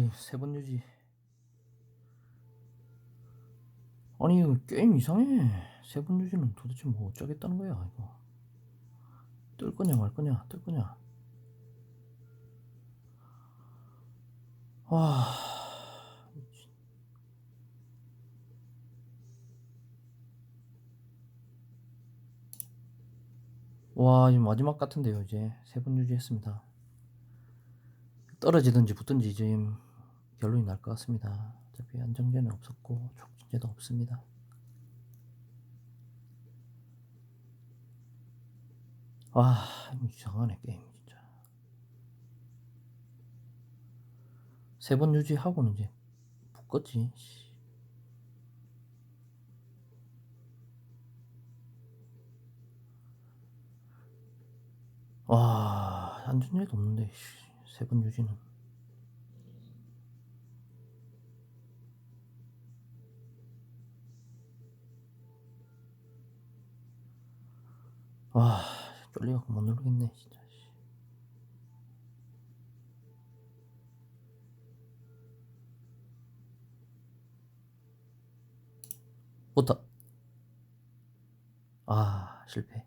아이 세번 유지. 아니 이거 게임 이상해. 세 번 유지는 도대체 뭐 어쩌겠다는 거야 이거. 뜰 거냐 말 거냐 뜰 거냐. 와 미친. 와 이제 마지막 같은데요 이제. 세 번 유지했습니다. 떨어지든지 붙든지 지금 결론이 날 것 같습니다. 어차피 안정제는 없었고 촉진제도 없습니다. 와 이거 이상하네 게임 진짜. 세 번 유지하고는 이제. 씨. 와 안정제도 없는데 세 번 유지는. 와 쫄려갖고 못 누르겠네 진짜 씨. 못다 아 실패